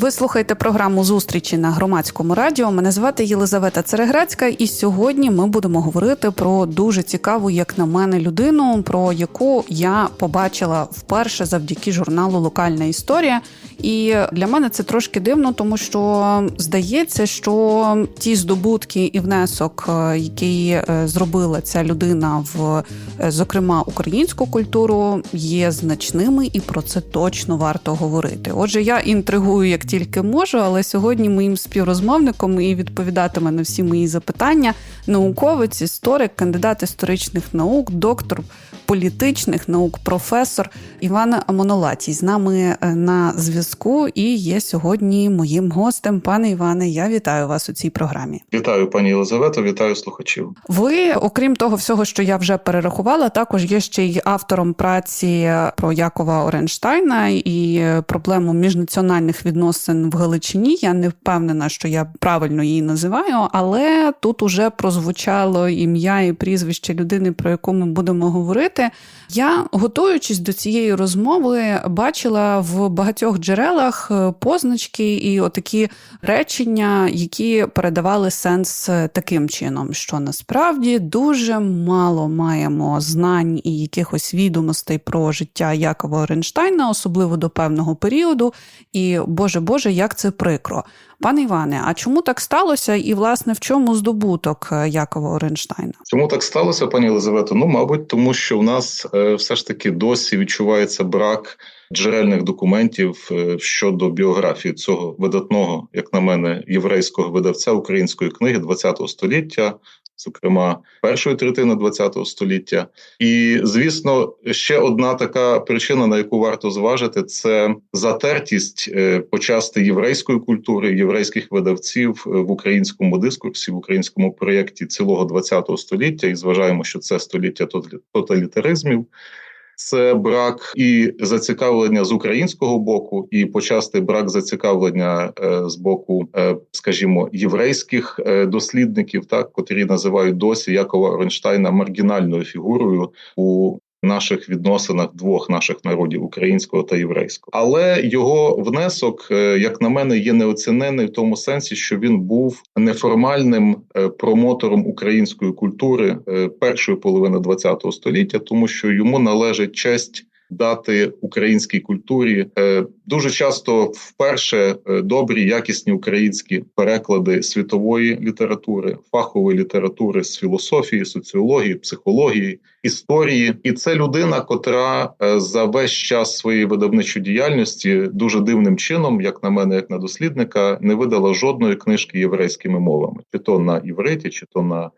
Ви слухаєте програму зустрічі на громадському радіо. Мене звати Єлизавета Цереграцька, і сьогодні ми будемо говорити про дуже цікаву, як на мене, людину, про яку я побачила вперше завдяки журналу Локальна історія. І для мене це трошки дивно, тому що здається, що ті здобутки і внесок, е, який е, зробила ця людина в е, зокрема українську культуру, є значними, і про це точно варто говорити. Отже, я інтригую як тільки можу, але сьогодні моїм співрозмовником і відповідатиме на всі мої запитання науковець, історик, кандидат історичних наук, доктор політичних наук, професор Іван Монолатій з нами е, на зв'язку і є сьогодні моїм гостем. Пане Іване, я вітаю вас у цій програмі. Вітаю, пані Єлизавето, вітаю слухачів. Ви, окрім того всього, що я вже перерахувала, також є ще й автором праці про Якова Оренштайна і проблему міжнаціональних відносин в Галичині. Я не впевнена, що я правильно її називаю, але тут уже прозвучало ім'я і прізвище людини, про яку ми будемо говорити. Я, готуючись до цієї розмови, бачила в багатьох джерелах е, позначки і отакі речення, які передавали сенс е, таким чином, що насправді дуже мало маємо знань і якихось відомостей про життя Якова Оренштайна, особливо до певного періоду. І Боже Боже, як це прикро. Пане Іване, а чому так сталося? І власне в чому здобуток е, Якова Оренштайна? Чому так сталося, пані Елизавето? Ну, мабуть, тому що в нас е, все ж таки досі відчувається брак джерельних документів е, щодо біографії цього видатного, як на мене, єврейського видавця української книги ХХ століття. Зокрема, першої третини ХХ століття, і звісно, ще одна така причина, на яку варто зважити, це затертість почасти єврейської культури, єврейських видавців в українському дискурсі, в українському проєкті цілого ХХ століття. І зважаємо, що це століття тоталітаризмів. Це брак і зацікавлення з українського боку, і почасти брак зацікавлення е, з боку, е, скажімо, єврейських е, дослідників, так котрі називають досі Якова Оренштайна маргінальною фігурою у наших відносинах двох наших народів українського та єврейського, але його внесок, як на мене, є неоцінений в тому сенсі, що він був неформальним промотором української культури першої половини ХХ століття, тому що йому належить честь. Дати українській культурі. Дуже часто вперше добрі якісні українські переклади світової літератури, фахової літератури з філософії, соціології, психології, історії, і це людина, котра за весь час своєї видавничої діяльності дуже дивним чином, як на мене, як на дослідника, не видала жодної книжки єврейськими мовами, чи то на івриті, чи то на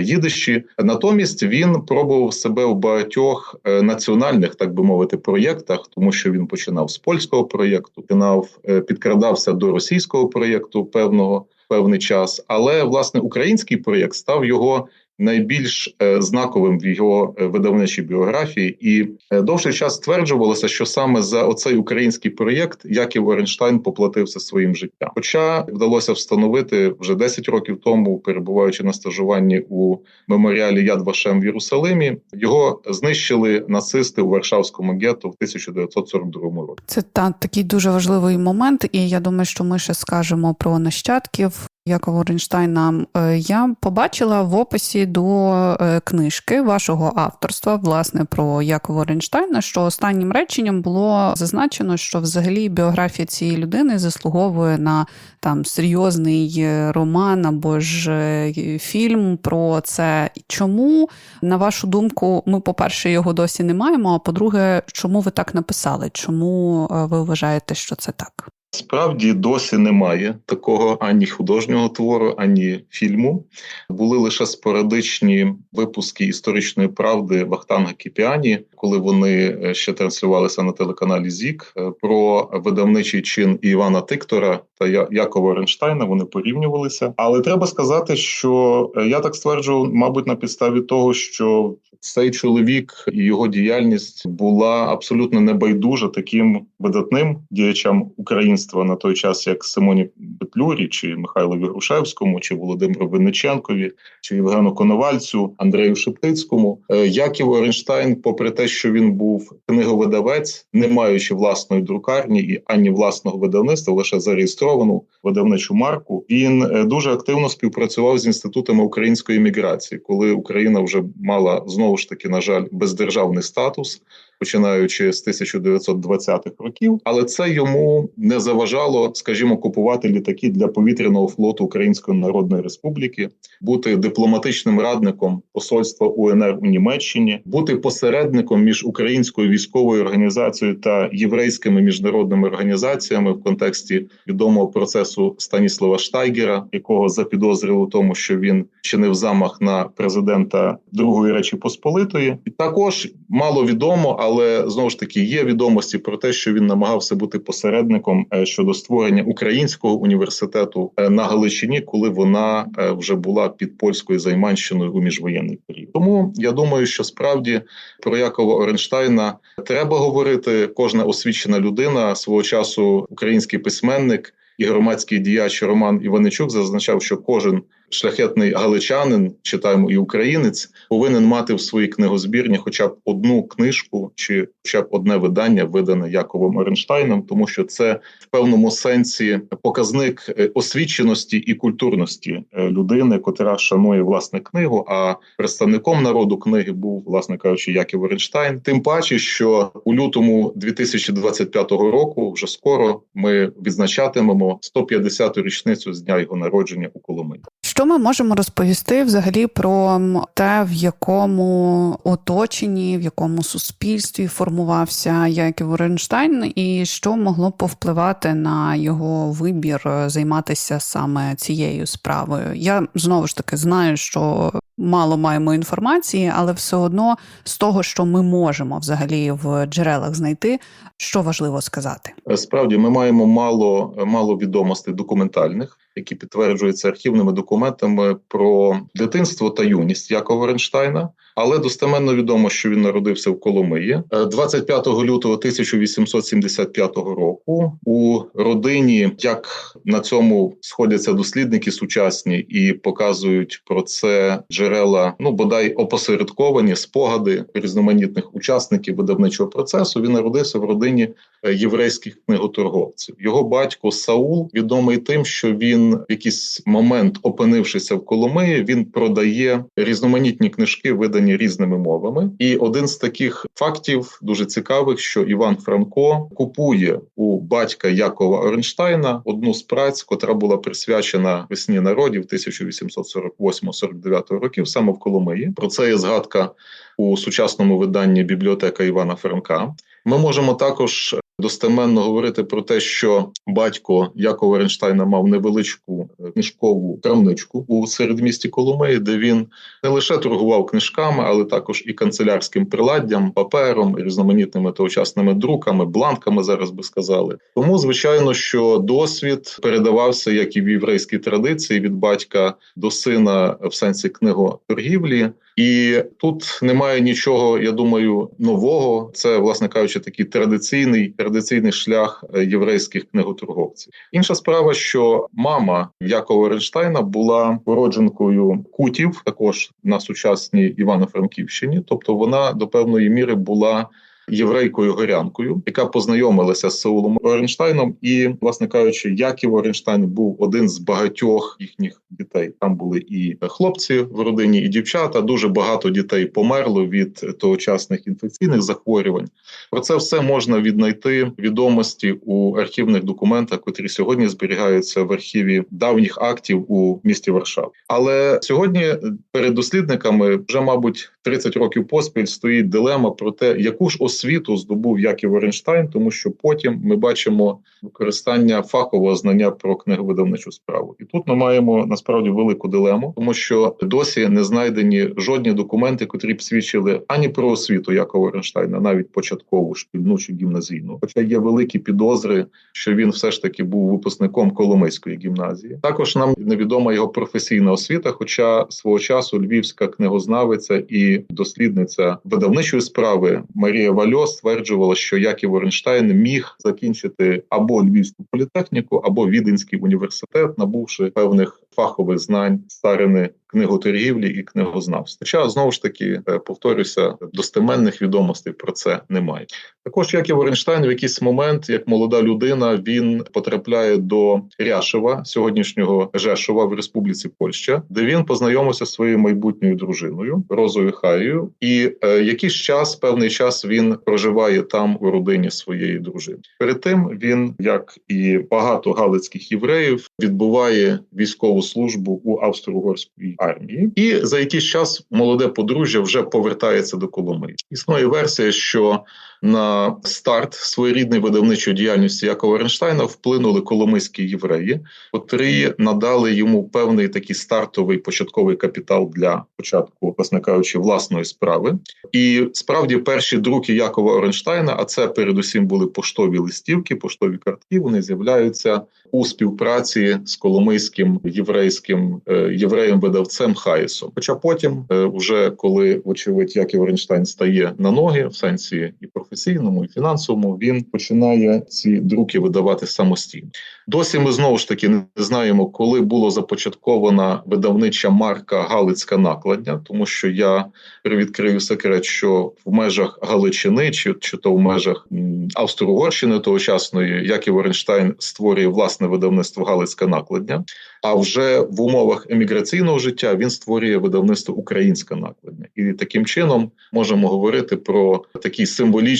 їдищі. Натомість він пробував себе в багатьох національних, так би мовити, проєктах, тому що він починав з польського проєкту, починав підкрадався до російського проєкту певного певний час. Але власне український проєкт став його найбільш знаковим в його видавничій біографії, і довший час стверджувалося, що саме за оцей український проєкт Яків Оренштайн поплатився своїм життям. Хоча вдалося встановити вже 10 років тому, перебуваючи на стажуванні у меморіалі Яд Вашем в Єрусалимі, його знищили нацисти у Варшавському гетто в 1942 році. Це та такий дуже важливий момент, і я думаю, що ми ще скажемо про нащадків. Якова Оренштайна, я побачила в описі до книжки вашого авторства, власне, про Якова Оренштайна, що останнім реченням було зазначено, що взагалі біографія цієї людини заслуговує на там серйозний роман або ж фільм про це. Чому, на вашу думку, ми, по-перше, його досі не маємо, а по-друге, чому ви так написали? Чому ви вважаєте, що це так? Справді досі немає такого ані художнього твору, ані фільму. Були лише спорадичні випуски історичної правди Вахтанга Кіпіані, коли вони ще транслювалися на телеканалі ЗІК про видавничий чин Івана Тиктора та Якова Оренштайна. Вони порівнювалися. Але треба сказати, що я так стверджував, мабуть, на підставі того, що цей чоловік і його діяльність була абсолютно небайдужа таким видатним діячам українства на той час, як Симоні Петлюрі, чи Михайлові Грушевському, чи Володимиру Винниченкові, чи Євгену Коновальцю, Андрею Шептицькому. Е, Яків Оренштайн, попри те, що він був книговидавець, не маючи власної друкарні і ані власного видавництва, лише зареєстровану видавничу марку, він е, дуже активно співпрацював з інститутами української міграції, коли Україна вже мала знову ж таки, на жаль, бездержавний статус. Починаючи з 1920-х років, але це йому не заважало, скажімо, купувати літаки для повітряного флоту Української Народної Республіки, бути дипломатичним радником посольства УНР у Німеччині, бути посередником між українською військовою організацією та єврейськими міжнародними організаціями в контексті відомого процесу Станіслава Штайгера, якого запідозрили у тому, що він чинив замах на президента Другої Речі Посполитої, і також мало відомо, але знову ж таки є відомості про те, що він намагався бути посередником е, щодо створення українського університету е, на Галичині, коли вона е, вже була під польською займанщиною у міжвоєнний період. Тому я думаю, що справді про Якова Оренштайна треба говорити. Кожна освічена людина свого часу, український письменник і громадський діяч Роман Іваничук зазначав, що кожен шляхетний галичанин, читаємо і українець, повинен мати в своїй книгозбірні хоча б одну книжку чи хоча б одне видання, видане Яковом Оренштайном, тому що це в певному сенсі показник е, освіченості і культурності е, людини, котра шанує власне книгу. А представником народу книги був, власне кажучи, Яків Оренштайн. Тим паче, що у лютому 2025 року вже скоро ми відзначатимемо 150-ту річницю з дня його народження у Коломиї. Що ми можемо розповісти взагалі про те, в якому оточенні, в якому суспільстві формувався Яків Оренштайн, і що могло повпливати на його вибір е, займатися саме цією справою? Я знову ж таки знаю, що мало маємо інформації, але все одно з того, що ми можемо взагалі в джерелах знайти, що важливо сказати. Е, Справді, ми маємо мало мало відомостей документальних, які підтверджуються архівними документами про дитинство та юність Якова Оренштайна. Але достеменно відомо, що він народився в Коломиї Е, 25 лютого 1875 року. У родині, як на цьому сходяться дослідники сучасні і показують про це джерела, ну бодай опосередковані спогади різноманітних учасників видавничого процесу. Він народився в родині е, єврейських книготорговців. Його батько Саул відомий тим, що він в якийсь момент, опинившися в Коломиї, він продає різноманітні книжки, видані різними мовами. І один з таких фактів дуже цікавих, що Іван Франко купує у батька Якова Оренштайна одну з праць, котра була присвячена весні народів 1848-49 років, саме в Коломиї. Про це є згадка у сучасному виданні бібліотека Івана Франка. Ми можемо також достеменно говорити про те, що батько Якова Ренштайна мав невеличку е, книжкову крамничку у середмісті Коломиї, де він не лише торгував книжками, але також і канцелярським приладдям, папером, різноманітними тогочасними друками, бланками зараз би сказали. Тому, звичайно, що досвід передавався як і в єврейській традиції від батька до сина в сенсі книготоргівлі. І тут немає нічого, я думаю, нового. Це, власне кажучи, такий традиційний традиційний шлях е, єврейських книготорговців. Інша справа, що мама Якова Ренштайна була породженкою кутів, також на сучасній Івано-Франківщині, тобто вона до певної міри була. Єврейкою горянкою, яка познайомилася з Саулом Оренштайном, і, власне кажучи, Яків Оренштайн був один з багатьох їхніх дітей. Там були і хлопці в родині, і дівчата. Дуже багато дітей померло від тогочасних інфекційних захворювань. Про це все можна віднайти відомості у архівних документах, котрі сьогодні зберігаються в архіві давніх актів у місті Варшава. Але сьогодні перед дослідниками вже, мабуть, 30 років поспіль стоїть дилема про те, яку ж освіту здобув Яків Оренштайн, тому що потім ми бачимо використання фахового знання про книговидавничу справу. І тут ми маємо насправді велику дилему, тому що досі не знайдені жодні документи, котрі б свідчили ані про освіту Якова Оренштайна, навіть початкову шкільну чи гімназійну. Хоча є великі підозри, що він все ж таки був випускником Коломийської гімназії. Також нам невідома його професійна освіта, хоча свого часу львівська книгознавиця і дослідниця видавничої справи Марія Вальо стверджувала, що Яків Оренштайн міг закінчити або Львівську політехніку, або Віденський університет, набувши певних фахових знань старини книготоргівлі і книгознавства. Хоча знову ж таки е, повторюся, достеменних відомостей про це немає. Також Яків Оренштайн в якийсь момент, як молода людина, він потрапляє до Ряшева, сьогоднішнього Жешова в Республіці Польща, де він познайомився зі своєю майбутньою дружиною Розою Хаєю. І е, якийсь час, певний час, він проживає там у родині своєї дружини. Перед тим він, як і багато галицьких євреїв, відбуває військову службу у австро-угорській армії, і за якийсь час молоде подружжя вже повертається до Коломиї. Існує версія, що на старт своєрідної видавничої діяльності Якова Оренштайна вплинули коломийські євреї, котрі надали йому певний такий стартовий початковий капітал для початку, власне кажучи, власної справи. І справді перші друки Якова Оренштайна, а це передусім були поштові листівки, поштові картки. Вони з'являються у співпраці з коломийським єврейським е, євреєм-видавцем Хаєсом. Хоча потім, е, вже коли вочевидь Яків Оренштайн стає на ноги, в сенсі і професійному, і фінансовому, він починає ці друки видавати самостійно. Досі ми знову ж таки не знаємо, коли було започаткована видавнича марка Галицька накладня, тому що я привідкрию секрет, що в межах Галичини чи, чи то в межах Австро-Угорщини тогочасної Яків Оренштайн створює власне видавництво Галицька накладня. А вже в умовах еміграційного життя він створює видавництво Українська накладня, і таким чином можемо говорити про такий символічний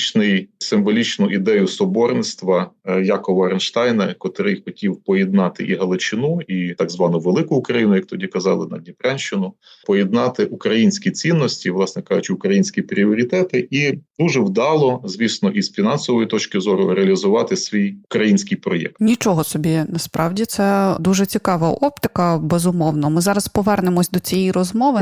символічну ідею соборництва е, Якова Оренштайна, котрий хотів поєднати і Галичину, і так звану велику Україну, як тоді казали на Дніпрянщину, поєднати українські цінності, власне кажучи, українські пріоритети, і дуже вдало, звісно, із фінансової точки зору реалізувати свій український проєкт. Нічого собі насправді це дуже цікава оптика. Безумовно, ми зараз повернемось до цієї розмови.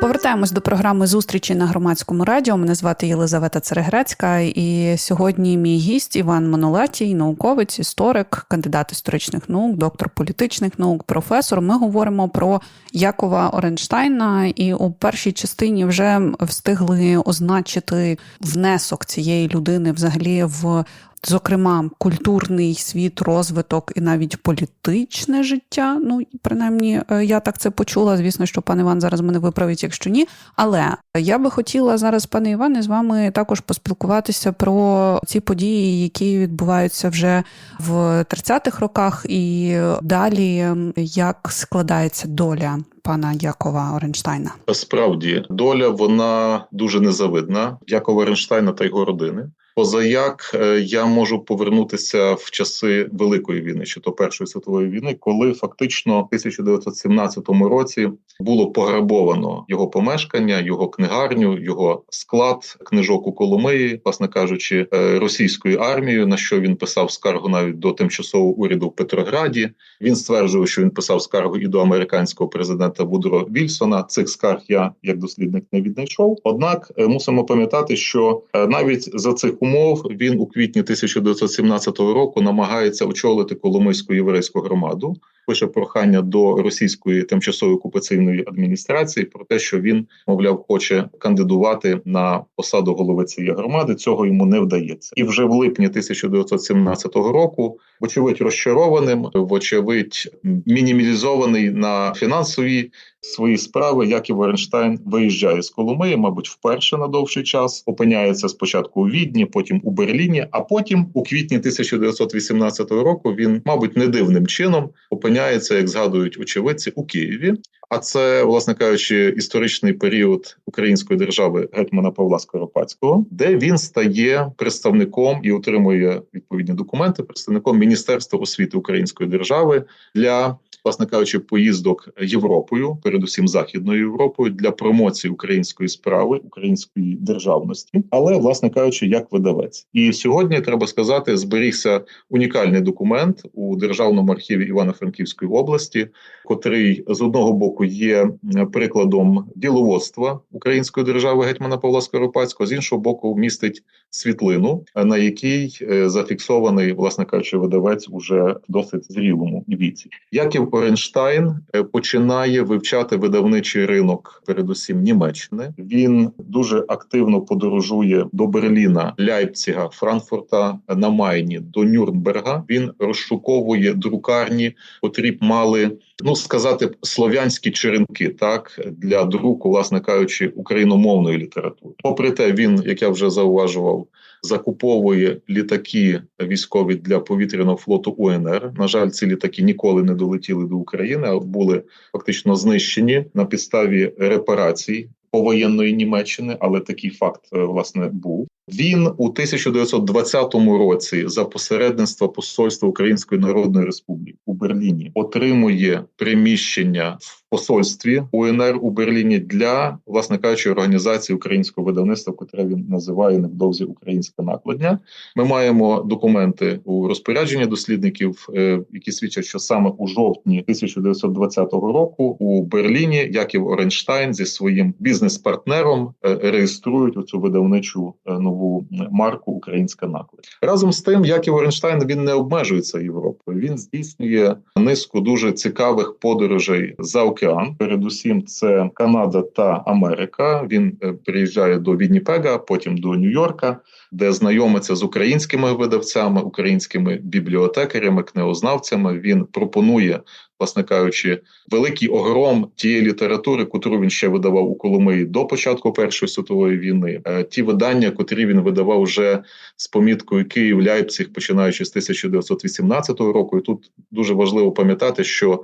Повертаємось до програми зустрічі на громадському радіо. Мене звати Єлизавета Цереграцька, і сьогодні мій гість Іван Монолатій, науковець, історик, кандидат історичних наук, доктор політичних наук, професор. Ми говоримо про Якова Оренштайна, і у першій частині вже встигли означити внесок цієї людини взагалі в зокрема, культурний світ, розвиток і навіть політичне життя. Ну, принаймні, е, я так це почула. Звісно, що пан Іван зараз мене виправить, якщо ні. Але я би хотіла зараз, пане Іване, з вами також поспілкуватися про ці події, які відбуваються вже в 30-х роках, і далі як складається доля. Пана Якова Оренштайна справді доля вона дуже незавидна. Якова Оренштайна та його родини. Позаяк е, я можу повернутися в часи Великої війни, чи то Першої світової війни, коли фактично в 1917 році було пограбовано його помешкання, його книгарню, його склад книжок у Коломиї, власне кажучи, е, російською армією, на що він писав скаргу навіть до тимчасового уряду в Петрограді. Він стверджував, що він писав скаргу і до американського президента Вудро Вільсона. Цих скарг я як дослідник не віднайшов. Однак е, мусимо пам'ятати, що навіть за цих умов він у квітні 1917 року намагається очолити Коломийську єврейську громаду. Пише прохання до російської тимчасової окупаційної адміністрації про те, що він, мовляв, хоче кандидувати на посаду голови цієї громади. Цього йому не вдається, і вже в липні 1917 року, вочевидь, розчарованим, вочевидь, мінімалізований на фінансові свої справи, Яків Оренштайн виїжджає з Коломиї, мабуть, вперше на довший час опиняється спочатку у Відні, потім у Берліні. А потім, у квітні 1918 року, він, мабуть, не дивним чином опиняється, як згадують очевидці, у Києві. А це, власне кажучи, історичний період української держави гетьмана Павла Скоропадського, де він стає представником і отримує відповідні документи представником Міністерства освіти Української держави для власне кажучи, поїздок Європою, передусім західною Європою, для промоції української справи, української державності, але власне кажучи, як видавець. І сьогодні треба сказати, зберігся унікальний документ у державному архіві Івано-Франківської області, котрий з одного боку є прикладом діловодства української держави гетьмана Павла Скоропадського, з іншого боку, містить світлину, на якій е, зафіксований, власне кажучи, видавець уже в досить зрілому віці. Яків Оренштайн е, починає вивчати видавничий ринок, передусім Німеччини. Він дуже активно подорожує до Берліна, Ляйпціга, Франкфурта на Майні до Нюрнберга. Він розшуковує друкарні, котрі б мали ну сказати слов'янські черенки, так для друку, власне кажучи, україномовної літератури. Попри те, він, як я вже зауважував, закуповує літаки військові для повітряного флоту УНР. На жаль, ці літаки ніколи не долетіли до України, а були фактично знищені на підставі репарацій повоєнної Німеччини, але такий факт е, власне був. Він у 1920 році за посередництва посольства Української Народної Республіки у Берліні отримує приміщення в посольстві УНР у Берліні для власне кажучи організації українського видавництва, котре він називає невдовзі українська накладня. Ми маємо документи у розпорядженні дослідників, е, які свідчать, що саме у жовтні 1920 року у Берліні Яків Оренштайн зі своїм бізнес-партнером е, реєструють оцю видавничу е, нову марку Українська наклад. Разом з тим, Яків Оренштайн він не обмежується Європою. Він здійснює низку дуже цікавих подорожей за океан. Передусім, це Канада та Америка. Він приїжджає до Відніпега, потім до Нью-Йорка, де знайомиться з українськими видавцями, українськими бібліотекарями, книгознавцями. Він пропонує. Власне кажучи, великий огром тієї літератури, котру він ще видавав у Коломиї до початку Першої світової війни, ті видання, котрі він видавав вже з поміткою Київ Ляйпціг, починаючи з 1918 року. І тут дуже важливо пам'ятати, що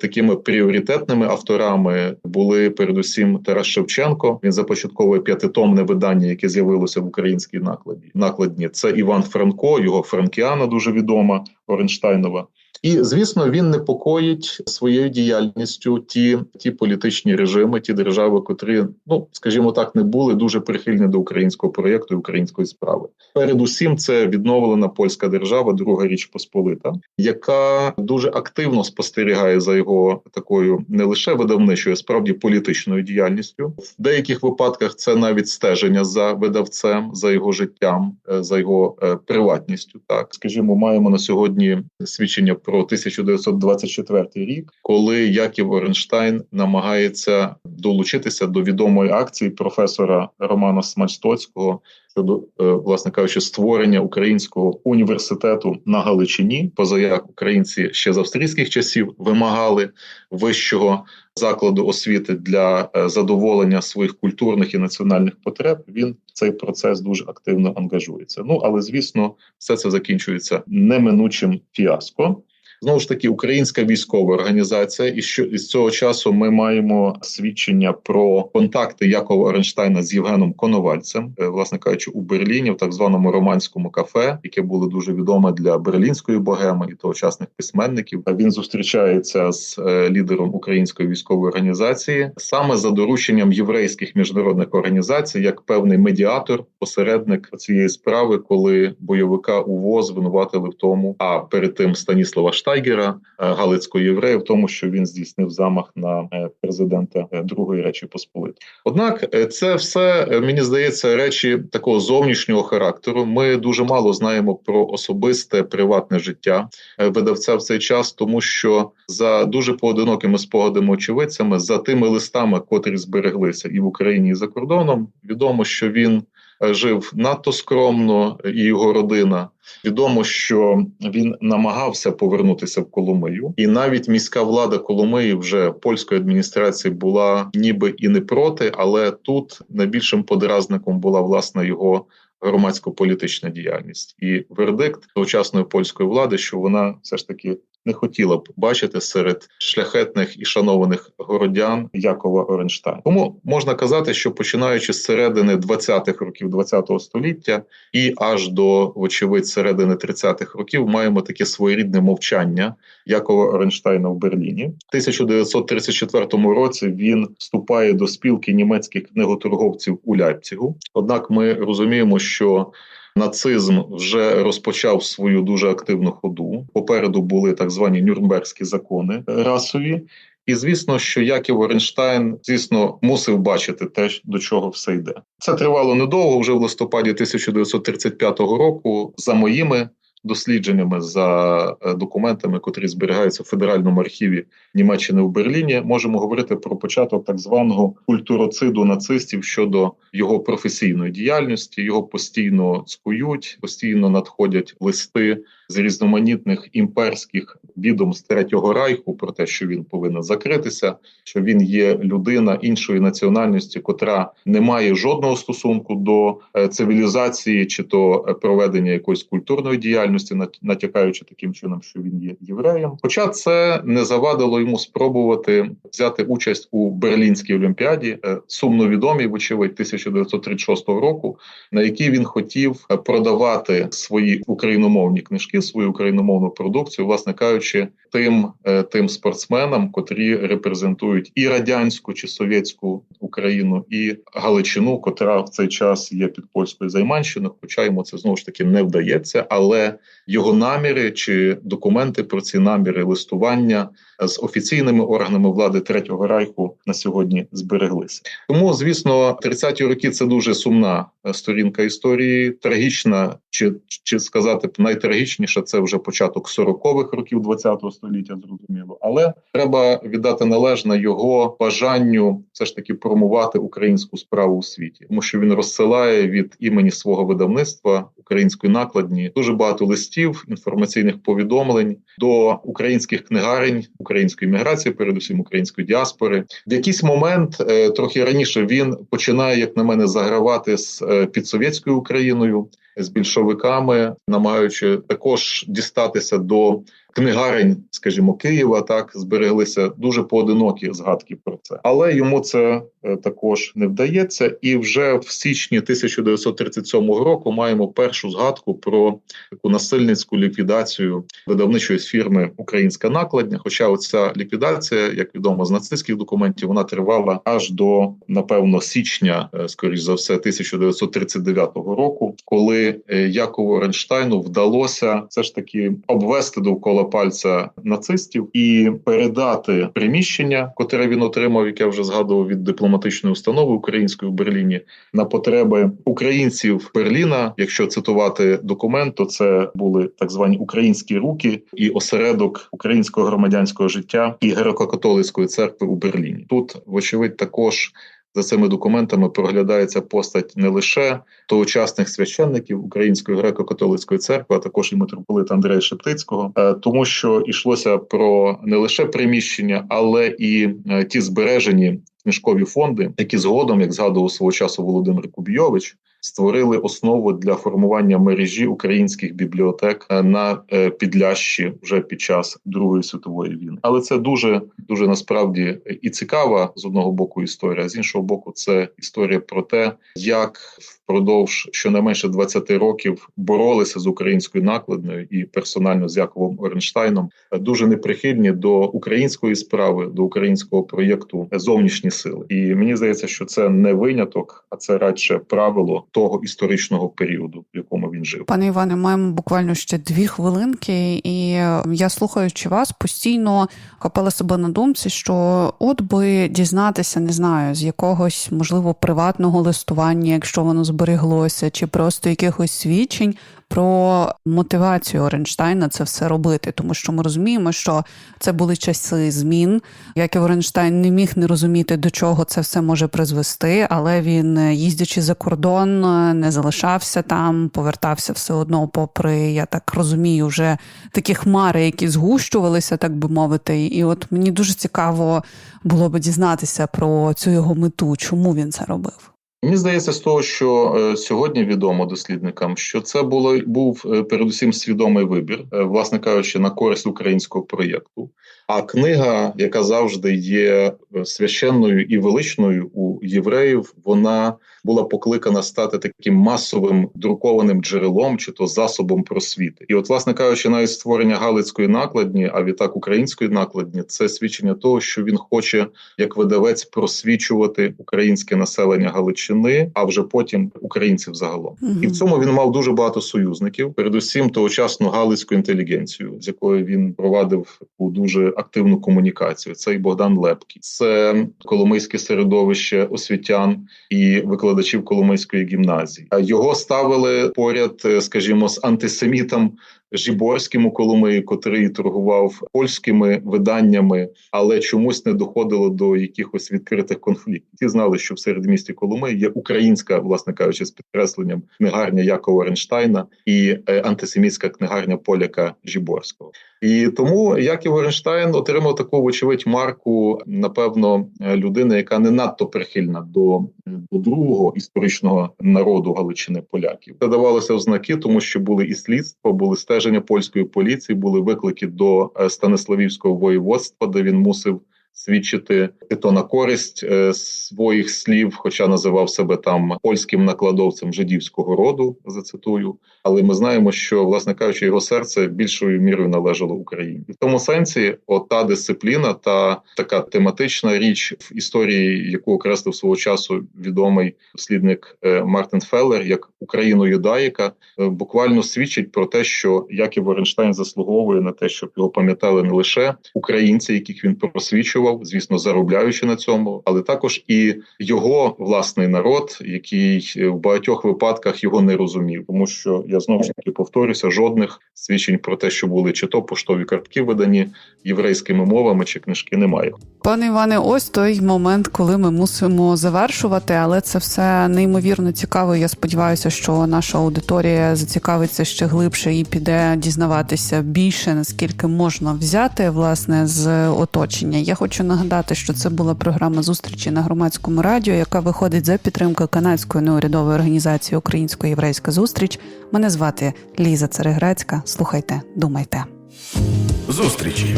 такими пріоритетними авторами були передусім Тарас Шевченко. Він започатковує п'ятитомне видання, яке з'явилося в українській накладі. Накладні це Іван Франко, його Франкіана, дуже відома Оренштайнова. І звісно, він непокоїть своєю діяльністю ті ті політичні режими, ті держави, котрі, ну скажімо так, не були дуже прихильні до українського проєкту і української справи. Передусім, це відновлена польська держава, друга річ Посполита, яка дуже активно спостерігає за його такою не лише видавничою, а справді політичною діяльністю. В деяких випадках це навіть стеження за видавцем, за його життям, за його приватністю. Так скажімо, маємо на сьогодні свідчення про 1924 рік, коли Яків Оренштайн намагається долучитися до відомої акції професора Романа Смальстоцького щодо, власне кажучи, створення українського університету на Галичині, поза як українці ще з австрійських часів вимагали вищого закладу освіти для задоволення своїх культурних і національних потреб. Він цей процес дуже активно ангажується. Ну але звісно, все це закінчується неминучим фіаско. Знову ж таки, українська військова організація, і що із цього часу ми маємо свідчення про контакти Якова Оренштайна з Євгеном Коновальцем, власне кажучи, у Берліні, в так званому романському кафе, яке було дуже відоме для берлінської богеми і тогочасних письменників. Він зустрічається з лідером української військової організації саме за дорученням єврейських міжнародних організацій, як певний медіатор, посередник цієї справи, коли бойовика УВО звинуватили в тому, а перед тим Станіслава Штайгера, Галицького єврея, в тому, що він здійснив замах на президента Другої Речі Посполитої. Однак, це все мені здається речі такого зовнішнього характеру. Ми дуже мало знаємо про особисте приватне життя видавця в цей час, тому що за дуже поодинокими спогадами очевидцями, за тими листами, котрі збереглися і в Україні, і за кордоном, відомо, що він жив надто скромно, і його родина. Відомо, що він намагався повернутися в Коломию, і навіть міська влада Коломиї вже польської адміністрації була ніби і не проти, але тут найбільшим подразником була власне його громадсько-політична діяльність і вердикт тогочасної польської влади, що вона все ж таки не хотіла б бачити серед шляхетних і шанованих городян Якова Оренштайн. Тому можна казати, що починаючи з середини 20-х років 20-го століття і аж до, вочевидь, середини 30-х років маємо таке своєрідне мовчання Якова Оренштайна в Берліні. В 1934 році він вступає до спілки німецьких книготорговців у Ляйпцігу. Однак ми розуміємо, що Нацизм вже розпочав свою дуже активну ходу. Попереду були так звані нюрнберзькі закони расові. І звісно, що Яків Оренштайн, звісно, мусив бачити те, до чого все йде. Це тривало недовго. Вже в листопаді 1935 року, за моїми дослідженнями, за е, документами, котрі зберігаються в федеральному архіві Німеччини в Берліні, можемо говорити про початок так званого культуроциду нацистів щодо його професійної діяльності. Його постійно цкують, постійно надходять листи з різноманітних імперських відомств третього райху про те, що він повинен закритися, що він є людина іншої національності, котра не має жодного стосунку до е, цивілізації чи то е, проведення якоїсь культурної діяльності, натякаючи таким чином, що він є євреєм. Хоча це не завадило йому спробувати взяти участь у Берлінській олімпіаді, е, сумно відомій, вочевидь, 1936 року, на якій він хотів продавати свої україномовні книжки, свою україномовну продукцію, власне кажучи, тим, е, тим спортсменам, котрі репрезентують і радянську чи совєтську Україну, і Галичину, котра в цей час є під польською займанщиною. Хоча йому це знову ж таки не вдається, але його наміри чи документи про ці наміри листування з офіційними органами влади Третього Райху на сьогодні збереглися. Тому, звісно, 30-ті роки це дуже сумна е, сторінка історії, трагічна, чи, чи сказати б найтрагічніша, це вже початок 40-х років 20-го століття, зрозуміло. Але треба віддати належне його бажанню все ж таки промувати українську справу у світі, тому що він розсилає від імені свого видавництва української накладні дуже багато листів, інформаційних повідомлень до українських книгарень, української міграції, передусім української діаспори. В якийсь момент е, трохи раніше він починає, як на мене, загравати з е, підсовєтською Україною. З більшовиками, намагаючи також дістатися до книгарень, скажімо, Києва, так збереглися дуже поодинокі згадки про це, але йому це е, також не вдається. І вже в січні 1937 року маємо першу згадку про таку насильницьку ліквідацію видавничої фірми Українська накладня. Хоча оця ліквідація, як відомо з нацистських документів, вона тривала аж до напевно січня, е, скоріш за все, 1939 року, коли е, Якову Оренштайну вдалося все ж таки обвести довкола пальця нацистів і передати приміщення, котре він отримав, як я вже згадував від дипломатичної установи української в Берліні, на потреби українців Берліна. Якщо цитувати документ, то це були так звані українські руки і осередок українського громадянського життя і греко-католицької церкви у Берліні. Тут, вочевидь, також. За цими документами проглядається постать не лише тогочасних священників Української греко-католицької церкви, а також і митрополита Андрея Шептицького, е, тому що йшлося про не лише приміщення, але і е, ті збережені книжкові фонди, які згодом, як згадував свого часу Володимир Кубійович, створили основу для формування мережі українських бібліотек е, на е, Підлящі вже під час Другої світової війни. Але це дуже дуже насправді і цікава з одного боку історія, з іншого боку, це історія про те, як впродовж щонайменше 20 років боролися з українською накладною і персонально з Яковом Оренштайном е, дуже неприхильні до української справи, до українського проєкту зовнішні сили. І мені здається, що це не виняток, а це радше правило того історичного періоду, в якому він жив. Пане Іване, маємо буквально ще дві хвилинки, і я слухаючи вас, постійно хапала себе на думці, що от би дізнатися, не знаю, з якогось можливо приватного листування, якщо воно збереглося, чи просто якихось свідчень про мотивацію Оренштайна це все робити, тому що ми розуміємо, що це були часи змін. Яків Оренштайн не міг не розуміти, до чого це все може призвести, але він, їздячи за кордон, не залишався там, повертався все одно, попри я так розумію, вже такі хмари, які згущувалися, так би мовити. І от мені дуже цікаво було би дізнатися про цю його мету, чому він це робив. Мені здається, з того, що е, сьогодні відомо дослідникам, що це було був е, передусім свідомий вибір, е, власне кажучи, на користь українського проєкту. А книга, яка завжди є е, священною і величною у євреїв, вона була покликана стати таким масовим друкованим джерелом чи то засобом просвіти. І, от, власне кажучи, навіть створення галицької накладні, а відтак української накладні, це свідчення того, що він хоче як видавець просвічувати українське населення Галичини, а вже потім українців загалом. Мгм. І в цьому він мав дуже багато союзників, передусім тогочасну галицьку інтелігенцію, з якою він провадив таку дуже активну комунікацію. Це і Богдан Лепкий, це коломийське середовище освітян і викладачів Коломийської гімназії. А його ставили поряд, е, скажімо, з антисемітом Жіборським у Коломиї, котрий торгував польськими виданнями, але чомусь не доходило до якихось відкритих конфліктів. Ті знали, що в середмісті Коломиї є українська, власне кажучи, з підкресленням книгарня Якова Оренштайна і е, антисемітська книгарня поляка Жіборського. І тому Яків Оренштайн отримав таку, вочевидь, марку, напевно, е, людини, яка не надто прихильна до, до другого історичного народу Галичини поляків. Це давалося в знаки, тому що були і слідства, були стеження польської поліції, були виклики до е, Станиславівського воєводства, де він мусив. Свідчити і то на користь е, своїх слів, хоча називав себе там польським накладовцем жидівського роду, зацитую. Але ми знаємо, що власне кажучи, його серце більшою мірою належало Україні, і в тому сенсі, ота дисципліна, та така тематична річ в історії, яку окреслив свого часу відомий дослідник е, Мартин Феллер, як Україно-юдаїка, е, буквально свідчить про те, що Яків Оренштайн заслуговує на те, щоб його пам'ятали не лише українці, яких він просвічував, звісно, заробляючи на цьому, але також і його власний народ, який е, в багатьох випадках його не розумів, тому що я знову ж таки повторюся, жодних свідчень про те, що були чи то поштові картки видані єврейськими мовами, чи книжки немає. Пане Іване, ось той момент, коли ми мусимо завершувати, але це все неймовірно цікаво. Я сподіваюся, що наша аудиторія зацікавиться ще глибше і піде дізнаватися більше, наскільки можна взяти власне з оточення. Я хочу нагадати, що це була програма зустрічі на громадському радіо, яка виходить за підтримки канадської неурядової організації Українсько-єврейська зустріч. Мене звати Ліза Цереграцька. Слухайте, думайте. Зустрічі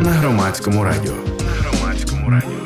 на громадському радіо. На громадському радіо.